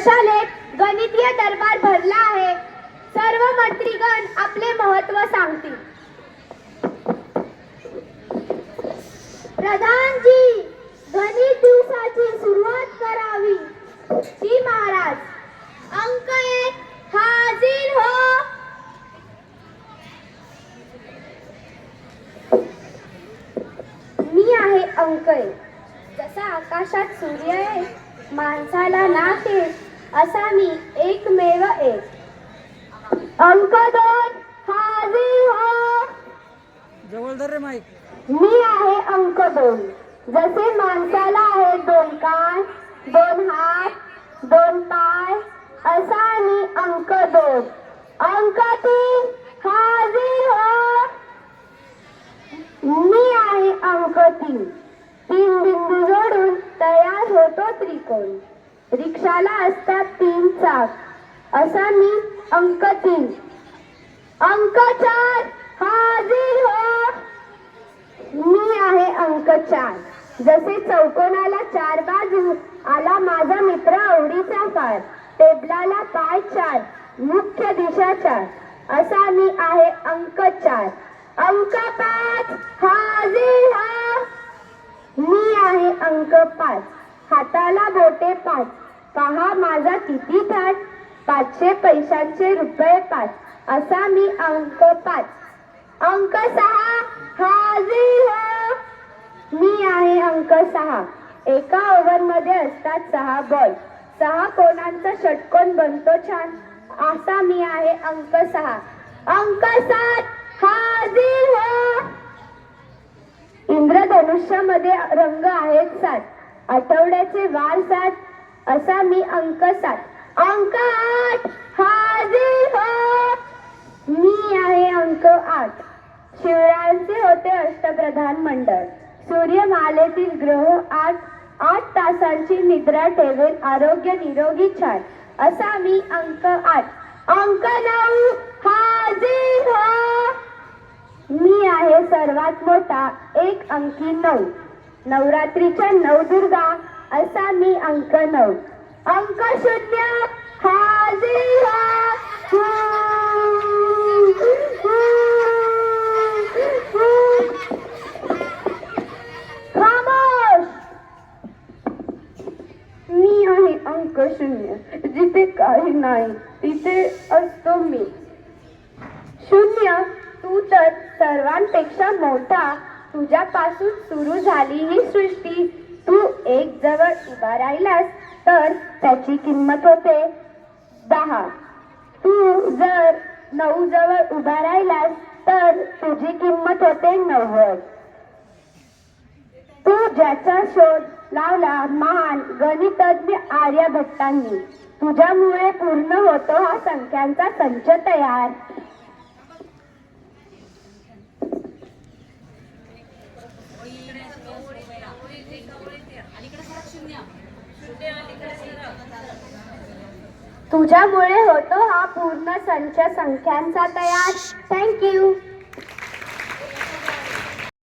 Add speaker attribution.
Speaker 1: प्रशालेत गणितीय दरबार भरला आहे. सर्व मंत्रीगण आपले महत्त्व सांगतील. प्रधानजी गणित दिवसाची सुरुवात करावी. जी महाराज अंक एक हाजीर हो. मी आहे अंक एक. जसा आकाशात सूर्य आहे माणसाला नाक असा मी एकमेव एक. अंक दोन हाजीर हो.
Speaker 2: जवळ धर रे माईक.
Speaker 1: मी आहे अंक दोन जसे माणसाला आहे दोन कान दोन हात दोन पाय असा मी अंक दोन अंक तीन हाजीर हो. मी आहे अंक तीन तीन बिंदू जोडून तयार होतो त्रिकोण. रिक्षाला असतात तीन चाक. असा मी अंक तीन अंक चार. हाजीर हो. मी आहे अंक चार. जसे चौकोनाला चार बाजू आला माझा मित्र आवडीचा फार. टेबलाला पाय चार. मुख्य दिशा चार. असा मी आहे अंक चार. अंक पाच. हाजीर हा. हो. मी आहे अंक पाच. हाताला बोटे पाच पहा माझा किती थाट पाचशे पैशांचे रुपये पाच असा मी अंक पाच अंक सहा. हाजीर हो. मी आहे अंक सहा. एका ओव्हरमध्ये असतात सहा बॉल. सहा कोणांचा षटकोन बनतो छान. असा मी आहे अंक सहा. अंक सात. हाजीर हो. इंद्रधनुष्यामध्ये रंग आहेत सात. आठवड्याचे वार सात असा मी अंक सात अंक आठ हाजीर हो. मी आहे अंक आठ. शिवरायांचे होते अष्टप्रधान मंडळ. सूर्यमालेतील ग्रह आठ आठ तासांची निद्रा ठेवेल आरोग्य निरोगी छान. असा मी अंक आठ. अंक नऊ हाजीर हो. मी आहे सर्वात मोठा एक अंकी नऊ. नवरात्रीच्या नवदुर्गा असा मी अंक नऊ. अंक शून्य हाजीर खामोश! मी आहे अंक शून्य. जिथे काही नाही तिथे असतो मी. शून्य तू तर सर्वांपेक्षा मोठा. तुझ्यापासून सुरू झाली ही सृष्टी. तू एक जवळ उभा राहिलास तर त्याची किंमत होते दहा. तू जर नऊ जवळ उभा राहिलास तर तुझी किंमत होते नव्वद. तू ज्याचा शोध लावला महान गणितज्ञ आर्यभट्टांनी. तुझ्यामुळे पूर्ण होतो हा संख्यांचा संच तयार. तुझ्यामुळे होतो हा पूर्ण संच संख्यांचा तयार. थँक्यू